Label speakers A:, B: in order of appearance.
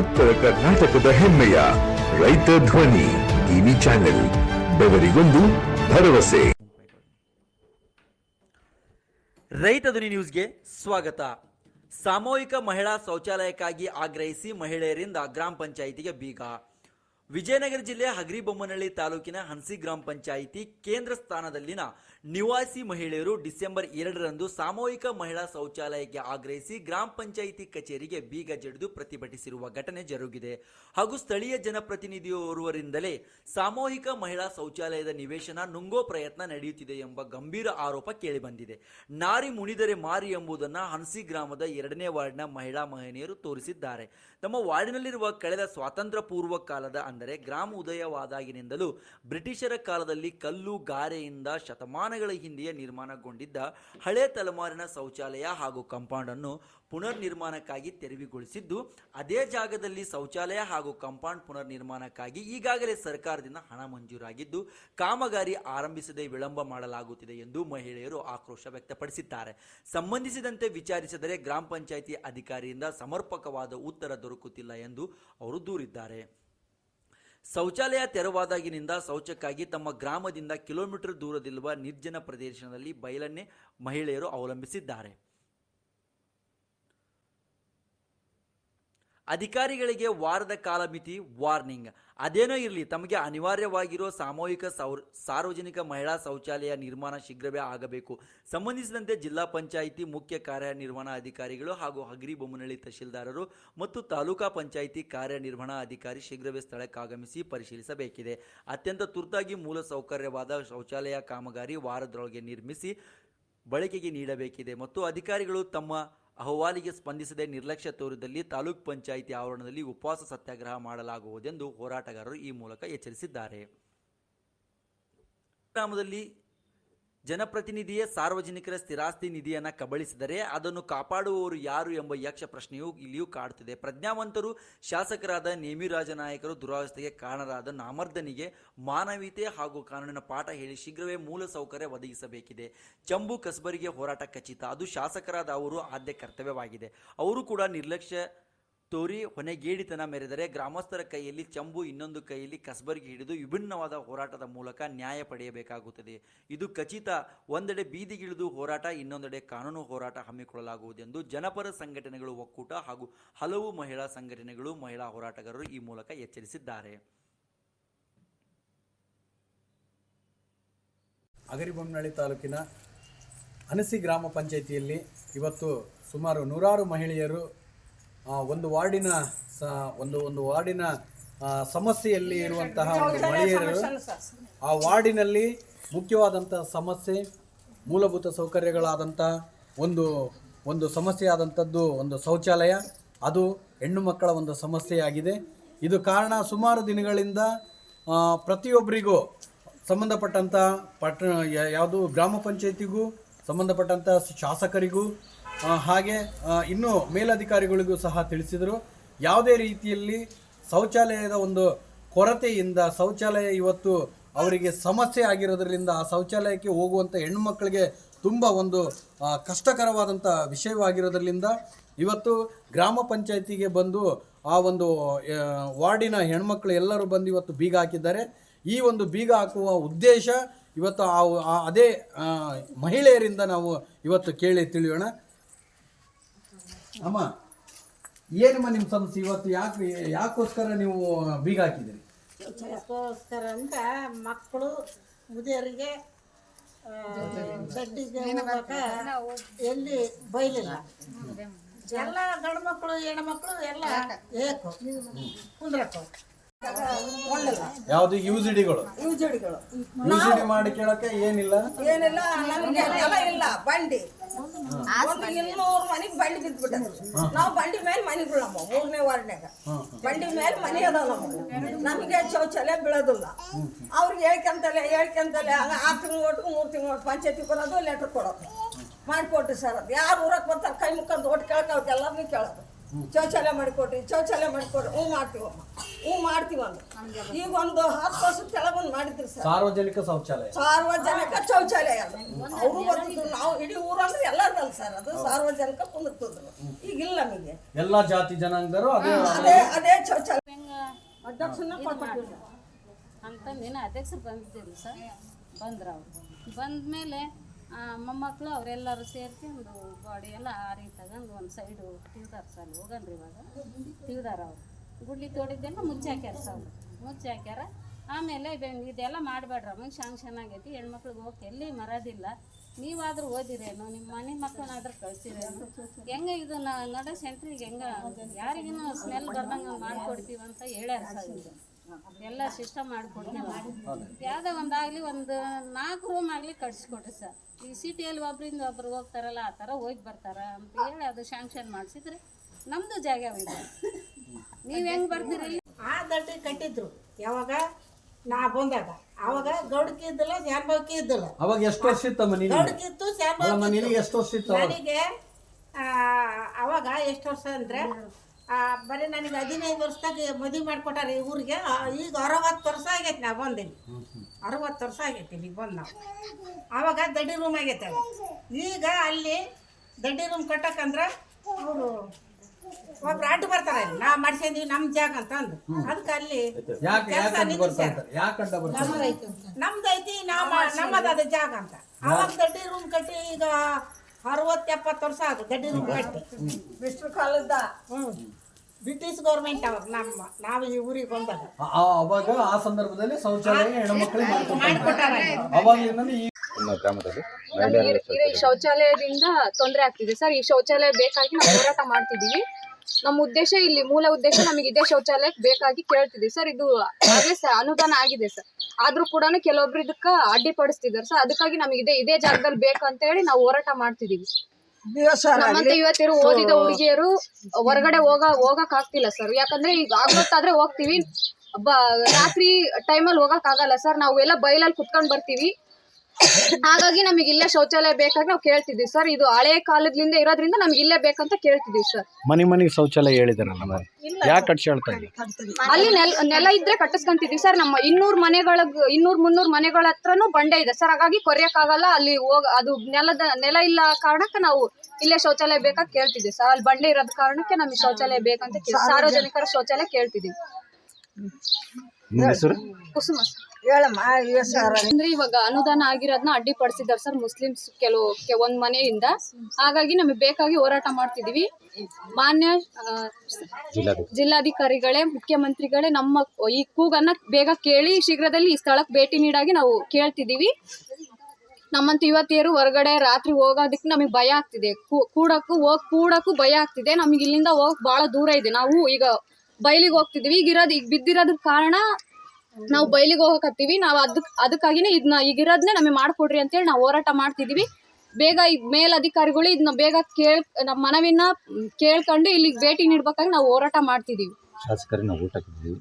A: ಉತ್ತರ ಕರ್ನಾಟಕದ ಹೆಮ್ಮೆಯ ರೈತ ಧ್ವನಿ ಟಿವಿ ಚಾನೆಲ್, ಬೆವರಿಗೊಂದು ಭರವಸೆ.
B: ರೈತ ಧ್ವನಿ ನ್ಯೂಸ್ಗೆ ಸ್ವಾಗತ. ಸಾಮೂಹಿಕ ಮಹಿಳಾ ಶೌಚಾಲಯಕ್ಕಾಗಿ ಆಗ್ರಹಿಸಿ ಮಹಿಳೆಯರಿಂದ ಗ್ರಾಮ ಪಂಚಾಯಿತಿಗೆ ಬೀಗ. ವಿಜಯನಗರ ಜಿಲ್ಲೆ ಹಗರಿಬೊಮ್ಮನಹಳ್ಳಿ ತಾಲೂಕಿನ ಹನ್ಸಿ ಗ್ರಾಮ ಪಂಚಾಯಿತಿ ಕೇಂದ್ರ ಸ್ಥಾನದಲ್ಲಿನ ನಿವಾಸಿ ಮಹಿಳೆಯರು ಡಿಸೆಂಬರ್ ಎರಡರಂದು ಸಾಮೂಹಿಕ ಮಹಿಳಾ ಶೌಚಾಲಯಕ್ಕೆ ಆಗ್ರಹಿಸಿ ಗ್ರಾಮ ಪಂಚಾಯಿತಿ ಕಚೇರಿಗೆ ಬೀಗ ಜಡಿದು ಪ್ರತಿಭಟಿಸಿರುವ ಘಟನೆ ಜರುಗಿದೆ. ಹಾಗೂ ಸ್ಥಳೀಯ ಜನಪ್ರತಿನಿಧಿಯೋರ್ವರಿಂದಲೇ ಸಾಮೂಹಿಕ ಮಹಿಳಾ ಶೌಚಾಲಯದ ನಿವೇಶನ ನುಂಗೋ ಪ್ರಯತ್ನ ನಡೆಯುತ್ತಿದೆ ಎಂಬ ಗಂಭೀರ ಆರೋಪ ಕೇಳಿಬಂದಿದೆ. ನಾರಿ ಮುಣಿದರೆ ಮಾರಿ ಎಂಬುದನ್ನು ಹನ್ಸಿ ಗ್ರಾಮದ ಎರಡನೇ ವಾರ್ಡ್ನ ಮಹಿಳಾ ಮಹಿಳೆಯರು ತೋರಿಸಿದ್ದಾರೆ. ತಮ್ಮ ವಾರ್ಡಿನಲ್ಲಿರುವ ಕಳೆದ ಸ್ವಾತಂತ್ರ್ಯ ಪೂರ್ವ ಕಾಲದ ಅಂದರೆ ಗ್ರಾಮ ಉದಯವಾದಾಗಿನಿಂದಲೂ ಬ್ರಿಟಿಷರ ಕಾಲದಲ್ಲಿ ಕಲ್ಲು ಗಾರೆಯಿಂದ ಶತಮಾನಗಳ ಹಿಂದೆಯೇ ನಿರ್ಮಾಣಗೊಂಡಿದ್ದ ಹಳೆ ತಲೆಮಾರಿನ ಶೌಚಾಲಯ ಹಾಗೂ ಕಾಂಪೌಂಡ್ ಅನ್ನು ಪುನರ್ ನಿರ್ಮಾಣಕ್ಕಾಗಿ ತೆರವುಗೊಳಿಸಿದ್ದು, ಅದೇ ಜಾಗದಲ್ಲಿ ಶೌಚಾಲಯ ಹಾಗೂ ಕಂಪೌಂಡ್ ಪುನರ್ ನಿರ್ಮಾಣಕ್ಕಾಗಿ ಈಗಾಗಲೇ ಸರ್ಕಾರದಿಂದ ಹಣ ಮಂಜೂರಾಗಿದ್ದು, ಕಾಮಗಾರಿ ಆರಂಭಿಸದೆ ವಿಳಂಬ ಮಾಡಲಾಗುತ್ತಿದೆ ಎಂದು ಮಹಿಳೆಯರು ಆಕ್ರೋಶ ವ್ಯಕ್ತಪಡಿಸಿದ್ದಾರೆ. ಸಂಬಂಧಿಸಿದಂತೆ ವಿಚಾರಿಸಿದರೆ ಗ್ರಾಮ ಪಂಚಾಯಿತಿ ಅಧಿಕಾರಿಯಿಂದ ಸಮರ್ಪಕವಾದ ಉತ್ತರ ದೊರಕುತ್ತಿಲ್ಲ ಎಂದು ಅವರು ದೂರಿದ್ದಾರೆ. ಶೌಚಾಲಯ ತೆರವಾದಾಗಿನಿಂದ ಶೌಚಕ್ಕಾಗಿ ತಮ್ಮ ಗ್ರಾಮದಿಂದ ಕಿಲೋಮೀಟರ್ ದೂರದಲ್ಲಿರುವ ನಿರ್ಜನ ಪ್ರದೇಶದಲ್ಲಿ ಬಯಲನ್ನೇ ಮಹಿಳೆಯರು ಅವಲಂಬಿಸಿದ್ದಾರೆ. ಅಧಿಕಾರಿಗಳಿಗೆ ವಾರದ ಕಾಲಮಿತಿ ವಾರ್ನಿಂಗ್. ಅದೇನೋ ಇರಲಿ, ತಮಗೆ ಅನಿವಾರ್ಯವಾಗಿರೋ ಸಾಮೂಹಿಕ ಸೌರ್, ಸಾರ್ವಜನಿಕ ಮಹಿಳಾ ಶೌಚಾಲಯ ನಿರ್ಮಾಣ ಶೀಘ್ರವೇ ಆಗಬೇಕು. ಸಂಬಂಧಿಸಿದಂತೆ ಜಿಲ್ಲಾ ಪಂಚಾಯಿತಿ ಮುಖ್ಯ ಕಾರ್ಯನಿರ್ವಹಣಾ ಅಧಿಕಾರಿಗಳು ಹಾಗೂ ಹಗರಿಬೊಮ್ಮನಹಳ್ಳಿ ತಹಶೀಲ್ದಾರರು ಮತ್ತು ತಾಲೂಕಾ ಪಂಚಾಯಿತಿ ಕಾರ್ಯನಿರ್ವಹಣಾ ಅಧಿಕಾರಿ ಶೀಘ್ರವೇ ಸ್ಥಳಕ್ಕಾಗಮಿಸಿ ಪರಿಶೀಲಿಸಬೇಕಿದೆ. ಅತ್ಯಂತ ತುರ್ತಾಗಿ ಮೂಲ ಸೌಕರ್ಯವಾದ ಶೌಚಾಲಯ ಕಾಮಗಾರಿ ವಾರದೊಳಗೆ ನಿರ್ಮಿಸಿ, ಬಳಕೆಗೆ ನೀಡಬೇಕಿದೆ ಮತ್ತು ಅಧಿಕಾರಿಗಳು ತಮ್ಮ ಅಹವಾಲಿಗೆ ಸ್ಪಂದಿಸದೆ ನಿರ್ಲಕ್ಷ್ಯ ತೋರಿದಲ್ಲಿ ತಾಲೂಕ್ ಪಂಚಾಯಿತಿ ಆವರಣದಲ್ಲಿ ಉಪವಾಸ ಸತ್ಯಾಗ್ರಹ ಮಾಡಲಾಗುವುದೆಂದು ಹೋರಾಟಗಾರರು ಈ ಮೂಲಕ ಎಚ್ಚರಿಸಿದ್ದಾರೆ. ಗ್ರಾಮದಲ್ಲಿ ಜನಪ್ರತಿನಿಧಿಯೇ ಸಾರ್ವಜನಿಕರ ಸ್ಥಿರಾಸ್ತಿ ನಿಧಿಯನ್ನು ಕಬಳಿಸಿದರೆ ಅದನ್ನು ಕಾಪಾಡುವವರು ಯಾರು ಎಂಬ ಯಕ್ಷ ಪ್ರಶ್ನೆಯು ಇಲ್ಲಿಯೂ ಕಾಡುತ್ತಿದೆ. ಪ್ರಜ್ಞಾವಂತರು ಶಾಸಕರಾದ ನೇಮಿರಾಜ ನಾಯಕರು ದುರಾವಸ್ಥೆಗೆ ಕಾರಣರಾದ ನಾಮರ್ದನಿಗೆ ಮಾನವೀಯತೆ ಹಾಗೂ ಕಾನೂನಿನ ಪಾಠ ಹೇಳಿ ಶೀಘ್ರವೇ ಮೂಲ ಸೌಕರ್ಯ ಒದಗಿಸಬೇಕಿದೆ. ಚಂಬು ಕಸ್ಬರಿಗೆ ಹೋರಾಟ ಖಚಿತ. ಅದು ಶಾಸಕರಾದ ಅವರು ಆದ್ಯ ಕರ್ತವ್ಯವಾಗಿದೆ. ಅವರು ಕೂಡ ನಿರ್ಲಕ್ಷ್ಯ ತೋರಿ ಹೊನೆಗೇಡಿತನ ಮೆರೆದರೆ ಗ್ರಾಮಸ್ಥರ ಕೈಯಲ್ಲಿ ಚಂಬು ಇನ್ನೊಂದು ಕೈಯಲ್ಲಿ ಕಸ್ಬರ್ಗಿ ಹಿಡಿದು ವಿಭಿನ್ನವಾದ ಹೋರಾಟದ ಮೂಲಕ ನ್ಯಾಯ ಪಡೆಯಬೇಕಾಗುತ್ತದೆ. ಇದು ಖಚಿತ. ಒಂದೆಡೆ ಬೀದಿಗಿಳಿದು ಹೋರಾಟ, ಇನ್ನೊಂದೆಡೆ ಕಾನೂನು ಹೋರಾಟ ಹಮ್ಮಿಕೊಳ್ಳಲಾಗುವುದೆಂದು ಜನಪರ ಸಂಘಟನೆಗಳು ಒಕ್ಕೂಟ ಹಾಗೂ ಹಲವು ಮಹಿಳಾ ಸಂಘಟನೆಗಳು ಮಹಿಳಾ ಹೋರಾಟಗಾರರು ಈ ಮೂಲಕ ಎಚ್ಚರಿಸಿದ್ದಾರೆ.
C: ಅಗರಿಬೊಮ್ಮನಹಳ್ಳಿ ತಾಲೂಕಿನ ಅನಸಿ ಗ್ರಾಮ ಪಂಚಾಯಿತಿಯಲ್ಲಿ ಇವತ್ತು ಸುಮಾರು ನೂರಾರು ಮಹಿಳೆಯರು ಒಂದು ವಾರ್ಡಿನ ಒಂದು ಒಂದು ವಾರ್ಡಿನ ಸಮಸ್ಯೆಯಲ್ಲಿ ಇರುವಂತಹ ಒಂದು ಮಹಿಳೆಯರು ಆ ವಾರ್ಡಿನಲ್ಲಿ ಮುಖ್ಯವಾದಂಥ ಸಮಸ್ಯೆ ಮೂಲಭೂತ ಸೌಕರ್ಯಗಳಾದಂಥ ಒಂದು ಒಂದು ಸಮಸ್ಯೆ ಆದಂಥದ್ದು ಒಂದು ಶೌಚಾಲಯ ಅದು ಹೆಣ್ಣು ಮಕ್ಕಳ ಒಂದು ಸಮಸ್ಯೆಯಾಗಿದೆ. ಇದು ಕಾರಣ ಸುಮಾರು ದಿನಗಳಿಂದ ಪ್ರತಿಯೊಬ್ಬರಿಗೂ ಸಂಬಂಧಪಟ್ಟಂಥ ಪಟ್ಟಣ ಯಾವುದು ಗ್ರಾಮ ಪಂಚಾಯತಿಗೂ ಸಂಬಂಧಪಟ್ಟಂಥ ಶಾಸಕರಿಗೂ ಹಾಗೆ ಇನ್ನು ಮೇಲಧಿಕಾರಿಗಳಿಗೂ ಸಹ ತಿಳಿಸಿದರು. ಯಾವುದೇ ರೀತಿಯಲ್ಲಿ ಶೌಚಾಲಯದ ಒಂದು ಕೊರತೆಯಿಂದ, ಶೌಚಾಲಯ ಇವತ್ತು ಅವರಿಗೆ ಸಮಸ್ಯೆ ಆಗಿರೋದ್ರಿಂದ ಆ ಶೌಚಾಲಯಕ್ಕೆ ಹೋಗುವಂಥ ಹೆಣ್ಣುಮಕ್ಕಳಿಗೆ ತುಂಬ ಒಂದು ಕಷ್ಟಕರವಾದಂಥ ವಿಷಯವಾಗಿರೋದ್ರಿಂದ ಇವತ್ತು ಗ್ರಾಮ ಪಂಚಾಯತಿಗೆ ಬಂದು ಆ ಒಂದು ವಾರ್ಡಿನ ಹೆಣ್ಮಕ್ಳು ಎಲ್ಲರೂ ಬಂದು ಇವತ್ತು ಬೀಗ ಹಾಕಿದ್ದಾರೆ. ಈ ಒಂದು ಬೀಗ ಹಾಕುವ ಉದ್ದೇಶ ಇವತ್ತು ಆ- ಅದೇ ಮಹಿಳೆಯರಿಂದ ನಾವು ಇವತ್ತು ಕೇಳಿ ತಿಳಿಯೋಣ. ಅಮ್ಮ ಏನಮ್ಮ ನಿಮ್ಮ ಸಮಸ್ಯೆ? ಇವತ್ತು ಯಾಕೆ ಯಾಕೋಸ್ಕರ ನೀವು ಬೀಗ ಹಾಕಿದ್ದೀರಿ?
D: ಅದಕ್ಕೋಸ್ಕರ ಅಂತ ಮಕ್ಕಳು ಮುದಿಯರಿಗೆ ದಡ್ಡಿಗೆ ಹೋಗಾಕ ಎಲ್ಲಿ ಬೈಲಿಲ್ಲ. ಎಲ್ಲ ಗಂಡು ಮಕ್ಕಳು ಹೆಣ್ಮಕ್ಳು ಎಲ್ಲ ಏಕು ಕುಂದ್ರಕು ಒಳ್ಳೆಲ್ಲ
C: ಯಾವುದು? ಯೂಸ್ ಡಿಗಳು
D: ಯುಜಡಿಗಳು
C: ಯೂಸ್ ಡಿ ಮಾಡಿ ಕೇಳಕ್ಕೆ ಏನಿಲ್ಲ?
E: ಏನಿಲ್ಲ ನಮ್ಗೆ ನೆಲ ಇಲ್ಲ. ಬಂಡಿ. ಒಂದು ಇನ್ನೂರು ಮನೆಗೆ ಬಂಡಿ ಬಿದ್ಬಿಟ್ಟದ ನಾವು ಬಂಡಿ ಮೇಲೆ ಮನೆ ನಮ್ಮ ಮೂರನೇ ವಾರ್ಡ್ನಾಗ ಬಂಡಿ ಮೇಲೆ ಮನೆ ಅದಾವ ನಮಗೆ ನಮಗೆ ಶೌಚಾಲಯ ಬೀಳೋದಿಲ್ಲ. ಅವ್ರಿಗೆ ಹೇಳ್ಕೊಂತಲೆ ಹೇಳ್ಕೊಂತಲೆ ಆರು ತಿಂಗಳು ಒಟ್ಟು ಮೂರು ತಿಂಗಳು ಒಟ್ಟು ಪಂಚಾಯತಿ ಕೊಡೋದು ಲೆಟ್ರ್ ಕೊಡೋದು. ಮಾಡಿಕೊಟ್ಟು ಸರ್ ಅದು. ಯಾರು ಊರಕ್ಕೆ ಬರ್ತಾರೆ ಕೈ ಮುಕ್ಕಂದು ಒಟ್ಟು ಕೇಳಕ್ಕೆ ಅವ್ರಿಗೆ ಎಲ್ಲರನ್ನೂ ಕೇಳೋದು. ಶೌಚಾಲಯ ಮಾಡಿಕೊಡ್ರಿ ಶೌಚಾಲಯ ಮಾಡಿಕೊಡ್ರಿ ಹ್ಞೂ ಮಾಡ್ತೀವಮ್ಮ ಹ್ಞೂ ಮಾಡ್ತೀವಮ್ಮ. ಈಗ ಒಂದು ಹತ್ತು ವರ್ಷದ ಕೆಳಗೊಂದು ಮಾಡಿದ್ರಿ ಸರ್.
C: ಸಾರ್ವಜನಿಕ ಶೌಚಾಲಯ.
E: ಸಾರ್ವಜನಿಕ ಶೌಚಾಲಯ ಅದು. ಅವರು ಬರ್ತಿದ್ರು ನಾವು ಇಡೀ ಊರಂದ್ರೆ ಎಲ್ಲರದಲ್ಲ ಸರ್ ಅದು ಸಾರ್ವಜನಿಕ ಕುಂದಿರ್ತಿದ್ರು ಈಗ ಇಲ್ಲ ನಮಗೆ.
C: ಎಲ್ಲ ಜಾತಿ ಜನಾಂಗರು ಅದೇ
E: ಅದೇ ಅದೇ ಶೌಚಾಲಯ. ಅಧ್ಯಕ್ಷನ
F: ಅಂತ ನೀನು ಅಧ್ಯಕ್ಷರು ಬಂದಿದ್ದಿಲ್ಲ ಸರ್? ಬಂದ್ರು ಬಂದ ಬಂದಮೇಲೆ ಮೊಮ್ಮಕ್ಕಳು ಅವರೆಲ್ಲರೂ ಸೇರ್ಕೊಂಡು ಬಾಡಿ ಎಲ್ಲ ಆರಿ ತಗೊಂಡು ಒಂದು ಸೈಡು ತಿಳ್ದಾರ ಸರ್ ಹೋಗನ್ರಿ ಇವಾಗ. ತಿಳ್ದಾರ ಅವ್ರು ಗುಡ್ಲಿ ತೋಡಿದ್ದೆಲ್ಲ ಮುಚ್ಚಿ ಹಾಕ್ಯಾರ ಸರ್ ಮುಚ್ಚಿ ಹಾಕ್ಯಾರ. ಆಮೇಲೆ ಇದ್- ಇದೆಲ್ಲ ಮಾಡಬೇಡ್ರ ಮುಂಚೆ ಶಾಂಕ್ಷನ್ ಆಗೈತಿ. ಹೆಣ್ಮಕ್ಳಿಗೆ ಹೋಗಿ ಎಲ್ಲಿ ಮರೋದಿಲ್ಲ. ನೀವಾದರೂ ಓದಿರೇನು, ನಿಮ್ಮ ಮನೆ ಮಕ್ಕಳನ್ನಾದ್ರೂ ಕಳ್ಸಿರೇನು? ಹೆಂಗೆ ಇದು ನಡ ಸೆಂಟ್ರಿಗೆ ಹೆಂಗೆ ಯಾರಿಗೂ ಸ್ಮೆಲ್ ಬರ್ದಂಗೆ ಅಂತ ಹೇಳ್ಯಾರ ಸರ್ ಎಲ್ಲ ಸಿಸ್ಟಮ್ ಮಾಡಿಕೊಡ್ತೀನಿ. ಯಾವುದೇ ಒಂದಾಗಲಿ ಒಂದು ನಾಲ್ಕು ರೂಮ್ ಆಗಲಿ ಕಟ್ಸ್ಕೊಡ್ರಿ ಸರ್ ಈ ಸಿಟಿಯಲ್ಲಿ ಒಬ್ರಿಂದ ಒಬ್ರು ಹೋಗ್ತಾರಲ್ಲ ಆ ಥರ ಹೋಗಿ ಬರ್ತಾರ ಅಂತ ಹೇಳಿ ಅದು ಶಾಂಕ್ಷನ್ ಮಾಡಿಸಿದ್ರೆ ನಮ್ಮದು ಜಾಗ ಇದೆ ನೀವು ಹೆಂಗೆ ಬರ್ತೀರಿ?
D: ಆ ದಡ್ಡಿ ಕಟ್ಟಿದ್ರು. ಯಾವಾಗ? ನಾ ಬಂದಾಗ. ಅವಾಗ ಗೌಡಕಿ ಇದ್ದಿಲ್ಲ ಶಾನ್ಭಾವಕಿ ಇದ್ದಿಲ್ಲ.
C: ಅವಾಗ ಎಷ್ಟು ವರ್ಷ ಇತ್ತಮ್ಮ ನೀನು
D: ಗೌಡಕಿ ಇತ್ತು ಶಾನ್ಭಾವಕಿ
C: ನಿನಗೆ ಎಷ್ಟು ವರ್ಷ ಇತ್ತು ಅವಾಗ?
D: ನನಗೆ ಆ, ಅವಾಗ ಎಷ್ಟು ವರ್ಷ ಅಂದ್ರೆ ಬರೀ ನನಗೆ ಹದಿನೈದು ವರ್ಷದಾಗ ಮದುವೆ ಮಾಡಿಕೊಟ್ಟಾರ ಈ ಊರಿಗೆ. ಈಗ ಅರವತ್ತು ವರ್ಷ ಆಗೈತೆ ನಾ ಬಂದಿನಿ. ಅರವತ್ತು ವರ್ಷ ಆಗೈತೆ ಈಗ ಬಂದು ನಾವು. ಆವಾಗ ದಡ್ಡಿ ರೂಮ್ ಆಗೈತೆ ಅದು. ಈಗ ಅಲ್ಲಿ ದಡ್ಡಿ ರೂಮ್ ಕಟ್ಟಕ್ಕಂದ್ರೆ ಅವರು ಒಬ್ರು ಅಡ್ಡು ಬರ್ತಾರೆ ಅಲ್ಲಿ. ನಾವು ಮಾಡ್ಸಿದೀವಿ ನಮ್ಮ ಜಾಗ ಅಂತ ಅಂದು ಅದಕ್ಕೆ ಅಲ್ಲಿ ನಮ್ದೈತಿ ನಾವು ನಮ್ಮದ ಅದು ಜಾಗ ಅಂತ. ಅವಾಗ ದಡ್ಡಿ ರೂಮ್ ಕಟ್ಟಿ ಈಗ ಅರವತ್ತು ಎಪ್ಪತ್ತು ವರ್ಷ ಅದು ದಡ್ಡಿ ರೂಮ್ ಕಟ್ಟಿ
E: ಬಿಸ್ಲು ಕಾಲದ
D: ಬ್ರಿಟಿಷ್ ಗೌರ್ಮೆಂಟ್ ಅವ್ರು ನಮ್ಮ ನಾವು ಈ ಊರಿಗೆ ಬಂದಾಗ.
C: ಅವಾಗ ಆ ಸಂದರ್ಭದಲ್ಲಿ ಶೌಚಾಲಯ ಹೆಣ್ಮಕ್ಳಿಗೆ
D: ಮಾಡ್ಕೊಟ್ಟಾರ.
C: ಅವಾಗಿಂದ ಈ
G: ಈ ಶೌಚಾಲಯದಿಂದ ತೊಂದರೆ ಆಗ್ತಿದೆ. ಸರ್ ಈ ಶೌಚಾಲಯ ಬೇಕಾಗಿ ನಾವು ಹೋರಾಟ ಮಾಡ್ತಿದೀವಿ ನಮ್ಮ ಉದ್ದೇಶ ಇಲ್ಲಿ ಮೂಲ ಉದ್ದೇಶ ನಮಗೆ ಇದೇ ಶೌಚಾಲಯ ಬೇಕಾಗಿ ಕೇಳ್ತಿದೀವಿ ಸರ್ ಇದು ಆಗ್ಲೇ ಅನುದಾನ ಆಗಿದೆ ಸರ್. ಆದ್ರೂ ಕೂಡ ಕೆಲವೊಬ್ರು ಇದಕ್ಕ ಅಡ್ಡಿಪಡಿಸ್ತಿದ್ದಾರೆ. ಸರ್ ಅದಕ್ಕಾಗಿ ನಮಗೆ ಇದೇ ಇದೇ ಜಾಗದಲ್ಲಿ ಬೇಕು ಅಂತ ಹೇಳಿ ನಾವು ಹೋರಾಟ ಮಾಡ್ತಿದೀವಿ. ನಮ್ಮಂತ ಇವತ್ತಿರು ಓದಿದ ಹುಡುಗಿಯರು ಹೊರಗಡೆ ಹೋಗ ಹೋಗಕ್ ಆಗ್ತಿಲ್ಲ ಸರ್. ಯಾಕಂದ್ರೆ ಈಗ ಆಗೋತ್ತಾದ್ರೆ ಹೋಗ್ತೀವಿ. ಬ ರಾತ್ರಿ ಟೈಮಲ್ಲಿ ಹೋಗಕ್ ಆಗಲ್ಲ ಸರ್. ನಾವು ಎಲ್ಲ ಬೈಲಲ್ಲಿ ಕುತ್ಕೊಂಡ್ ಬರ್ತೀವಿ. ಹಾಗಾಗಿ ನಮಗೆ ಇಲ್ಲೇ ಶೌಚಾಲಯ ಬೇಕಾಗಿ ನಾವು ಕೇಳ್ತಿದ್ದೀವಿ ಸರ್ ಇದು ಹಳೆ ಕಾಲದಿಂದ ಇರೋದ್ರಿಂದ ನಮ್ಗೆ ಇಲ್ಲೇ ಬೇಕಂತ ಕೇಳ್ತಿದೀವಿ ಸರ್.
H: ಮನೆ ಮನೆಗೆ ಶೌಚಾಲಯ ಹೇಳಿದಾರಲ್ಲ ಯಾಕೆ ಕಟ್ಸಿ ಹೇಳ್ತಾ
G: ಅಲ್ಲಿ ನೆಲ ನೆಲ ಇದ್ರೆ ಕಟ್ಟಿಸ್ಕೊಂತಿದ್ವಿ ಸರ್. ನಮ್ಮ ಇನ್ನೂರ್ ಮನೆಗಳ ಇನ್ನೂರ್ ಮುನ್ನೂರ್ ಮನೆಗಳ ಹತ್ರನೂ ಬಂಡೆ ಇದೆ ಸರ್. ಹಾಗಾಗಿ ಕೊರೆಯಕ್ಕಾಗಲ್ಲ. ಅಲ್ಲಿ ಹೋಗ ಅದು ನೆಲದ ನೆಲ ಇಲ್ಲ ಕಾರಣಕ್ಕೆ ನಾವು ಇಲ್ಲೇ ಶೌಚಾಲಯ ಬೇಕಾಗಿ ಕೇಳ್ತಿದ್ದೀವಿ ಸರ್. ಅಲ್ಲಿ ಬಂಡೆ ಇರೋದ್ ಕಾರಣಕ್ಕೆ ನಮಗೆ ಶೌಚಾಲಯ ಬೇಕಂತ ಕೇಳ್- ಸಾರ್ವಜನಿಕರ ಶೌಚಾಲಯ ಕೇಳ್ತಿದ್ದೀವಿ
H: ನಿಮ್ಮ ಹೆಸರು?
G: ಕುಸುಮ ಸರ್.
E: ಹೇಳಮ್ಮ
G: ಅಂದ್ರೆ ಇವಾಗ ಅನುದಾನ ಆಗಿರೋದನ್ನ ಅಡ್ಡಿಪಡಿಸಿದ್ದಾರೆ ಸರ್ ಮುಸ್ಲಿಮ್ಸ್ ಕೆಲವು ಒಂದ್ ಮನೆಯಿಂದ. ಹಾಗಾಗಿ ನಮಗೆ ಬೇಕಾಗಿ ಹೋರಾಟ ಮಾಡ್ತಿದೀವಿ ಮಾನ್ಯ ಜಿಲ್ಲಾಧಿಕಾರಿಗಳೇ ಮುಖ್ಯಮಂತ್ರಿಗಳೇ ನಮ್ಮ ಈ ಕೂಗನ್ನ ಬೇಗ ಕೇಳಿ ಶೀಘ್ರದಲ್ಲಿ ಈ ಸ್ಥಳಕ್ಕೆ ಭೇಟಿ ನೀಡಾಗಿ ನಾವು ಕೇಳ್ತಿದೀವಿ ನಮ್ಮಂತ ಯುವತಿಯರು ಹೊರಗಡೆ ರಾತ್ರಿ ಹೋಗೋದಕ್ಕೆ ನಮಗೆ ಭಯ ಆಗ್ತಿದೆ. ಕೂ- ಕೂಡಕ್ಕೂ ಹೋಗ್ ಕೂಡಕ್ಕೂ ಭಯ ಆಗ್ತಿದೆ. ನಮಗೆ ಇಲ್ಲಿಂದ ಹೋಗಕ್ ಬಹಳ ದೂರ ಇದೆ. ನಾವು ಈಗ ಬಯಲಿಗೆ ಹೋಗ್ತಿದೀವಿ ಈಗ ಇರೋದು ಈಗ ಬಿದ್ದಿರೋದ್ರ ಕಾರಣ ನಾವು ಬಯಲಿಗೆ ಹೋಗಕತ್ತೀವಿ. ನಾವು ಅದಕ್ಕೆ ಅದಕ್ಕಾಗಿನೇ ಇದನ್ನ ಈಗಿರೋದನ್ನೇ ನಮಗೆ ಮಾಡ್ಕೊಡ್ರಿ ಅಂತೇಳಿ ನಾವು ಹೋರಾಟ ಮಾಡ್ತಿದೀವಿ. ಬೇಗ ಈ ಮೇಲಧಿಕಾರಿಗಳು ಇದನ್ನ ಬೇಗ ಕೇಳ್, ನಮ್ಮ ಮನವಿನ ಕೇಳ್ಕೊಂಡು ಇಲ್ಲಿಗೆ ಭೇಟಿ ನೀಡ್ಬೇಕಾಗಿ ನಾವು ಹೋರಾಟ ಮಾಡ್ತಿದೀವಿ.
H: ಶಾಸಕರಿಗೆ ನಾವು ಊಟ ಕೊಟ್ಟಿದ್ದೀವಿ